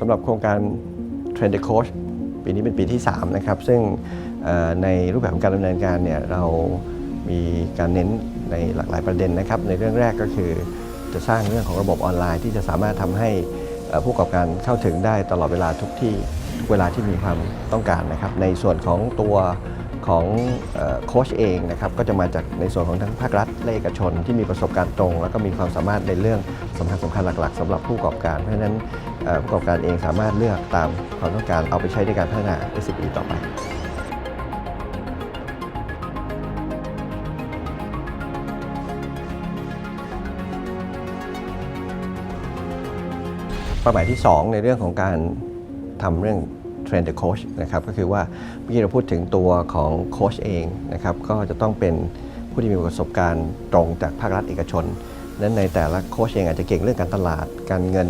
สำหรับโครงการ Trend the Coach ปีนี้เป็นปีที่ 3 นะครับ ซึ่งในรูปแบบของการดำเนินการเนี่ยเรามีการเน้นในหลากหลายประเด็นนะครับ ในเรื่องแรกก็คือจะสร้างเรื่องของระบบออนไลน์ ที่จะสามารถทำให้ผู้ประกอบการเข้าถึงได้ตลอดเวลาทุกที่เวลาที่มีความต้องการนะครับ ในส่วนของตัว ของโค้ชเองนะครับก็จะมาจากในส่วนของทั้งภาครัฐและเอกชน ที่มีประสบการณ์ตรง แล้วก็มีความสามารถในเรื่องสำคัญสำคัญหลัก ๆสำหรับผู้ประกอบการ เพราะฉะนั้นผู้ประกอบการเองสามารถเลือกตามความต้องการเอาไปใช้ในการพัฒนา SME ต่อไปเป้าหมายที่ 2 ในเรื่องของการทำเรื่อง Train the Coach นะครับก็คือว่าเมื่อกี้เราพูดถึงตัวของโค้ชเองนะครับก็จะต้องเป็นผู้ที่มีประสบการณ์ตรงจากภาครัฐเอกชนนั้นในแต่ละโค้ชเองอาจจะเก่งเรื่องการตลาด การเงิน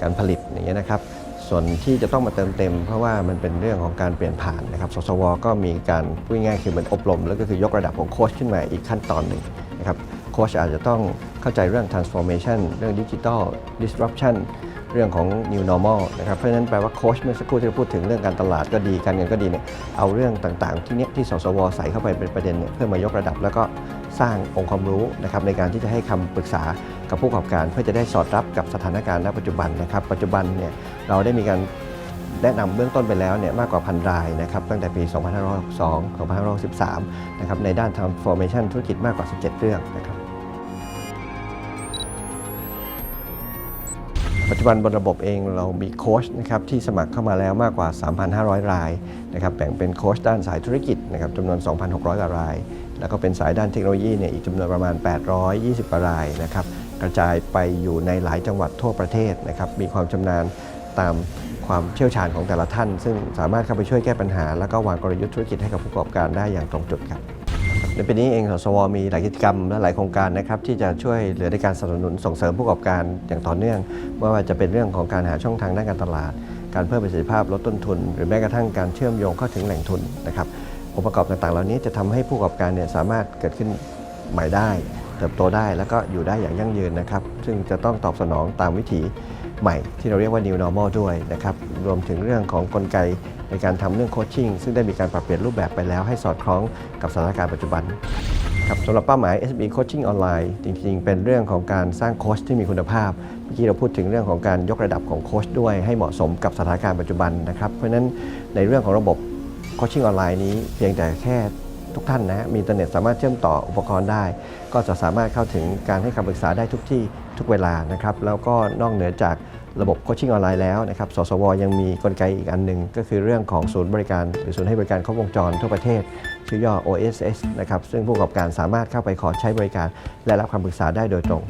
การผลิตอย่างเงี้ยนะครับส่วนที่จะต้องมาเติมเต็ม เพราะว่ามันเป็นเรื่องของการเปลี่ยนผ่านนะครับ สสว ก็มีการพูดง่ายๆคือเหมือนอบรม แล้วก็คือยกระดับของโค้ชขึ้นมาอีกขั้นตอนหนึ่งนะครับโค้ชอาจจะต้องเข้าใจเรื่อง transformation เรื่อง digital disruption เรื่องของ new normal นะครับ เพราะฉะนั้นแปลว่าโค้ชเมื่อสักครู่ที่เราพูดถึงเรื่องการตลาดก็ดี การเงินก็ดีเนี่ยเอาเรื่องต่างๆ ที่เนี้ยที่สสวใส่เข้าไปเป็นประเด็นเนี่ยเพื่อมายกระดับแล้วก็สร้างองค์ความรู้นะครับในการที่จะให้คำปรึกษากับผู้ประกอบการเพื่อจะได้สอดรับกับสถานการณ์ณปัจจุบันนะครับ ปัจจุบันเนี่ยเราได้มีการแนะนำเบื้องต้นไปแล้วเนี่ยมากกว่าพันรายนะครับตั้งแต่ปี 2562 2563 นะครับในด้าน transformation ธุรกิจมากกว่า 17 เรื่องนะครับ ปัจจุบันบนระบบเองเรามีโค้ชนะครับที่สมัครเข้ามาแล้วมากกว่า 3,500 รายนะครับแบ่งเป็นโค้ชด้านสายธุรกิจนะครับจำนวน 2,600กว่าราย แล้วก็เป็นสายด้านเทคโนโลยีเนี่ยอีกจำนวนประมาณ 820กว่ารายนะครับกระจายไปอยู่ในหลายจังหวัดทั่วประเทศนะครับมีความชำนาญตามความเชี่ยวชาญของแต่ละท่าน ซึ่งสามารถเข้าไปช่วยแก้ปัญหา แล้วก็วางกลยุทธ์ธุรกิจให้กับผู้ประกอบการได้อย่างตรงจุดครับ ในปีนี้เองสสวมีหลายกิจกรรมและหลายโครงการนะครับที่จะช่วยเหลือในการสนับสนุนส่งเสริมผู้ประกอบการอย่างต่อเนื่องไม่ว่าจะเป็นเรื่องของการหาช่องทางด้านการตลาด การเพิ่มประสิทธิภาพลดต้นทุน หรือแม้กระทั่งการเชื่อมโยงเข้าถึงแหล่งทุนนะครับองค์ประกอบต่างๆ เหล่านี้จะทำให้ผู้ประกอบการเนี่ยสามารถเกิดขึ้นใหม่ได้ ติบโตได้ แล้วก็อยู่ได้อย่างยั่งยืนนะครับ ซึ่งจะต้องตอบสนองตามวิถีใหม่ที่เราเรียกว่า new normal ด้วยนะครับรวมถึงเรื่องของกลไกในการทำเรื่องโคชชิ่งซึ่งได้มีการปรับเปลี่ยนรูปแบบไปแล้วให้สอดคล้องกับสถานการณ์ปัจจุบันครับสำหรับเป้าหมาย SB Coaching Online จริงๆ เป็นเรื่องของการสร้างโค้ชที่มีคุณภาพ เมื่อกี้เราพูดถึงเรื่องของการยกระดับของโค้ชด้วยให้เหมาะสมกับสถานการณ์ปัจจุบันนะครับ เพราะฉะนั้นในเรื่องของระบบโคชชิ่งออนไลน์นี้เพียงแต่แค่ ทุกท่านนะมีอินเทอร์เน็ตสามารถเชื่อมต่ออุปกรณ์ได้ ก็จะสามารถเข้าถึงการให้คำปรึกษาได้ทุกที่ทุกเวลานะครับแล้วก็นอกเหนือจากระบบโคชชิ่งออนไลน์แล้วนะครับ สสว ยังมีกลไกอีกอันหนึ่งก็คือเรื่องของศูนย์บริการ หรือศูนย์ให้บริการครบวงจรทั่วประเทศ ชื่อย่อ OSS นะครับ ซึ่งผู้ประกอบการสามารถเข้าไปขอใช้บริการ และรับคำปรึกษาได้โดยตรง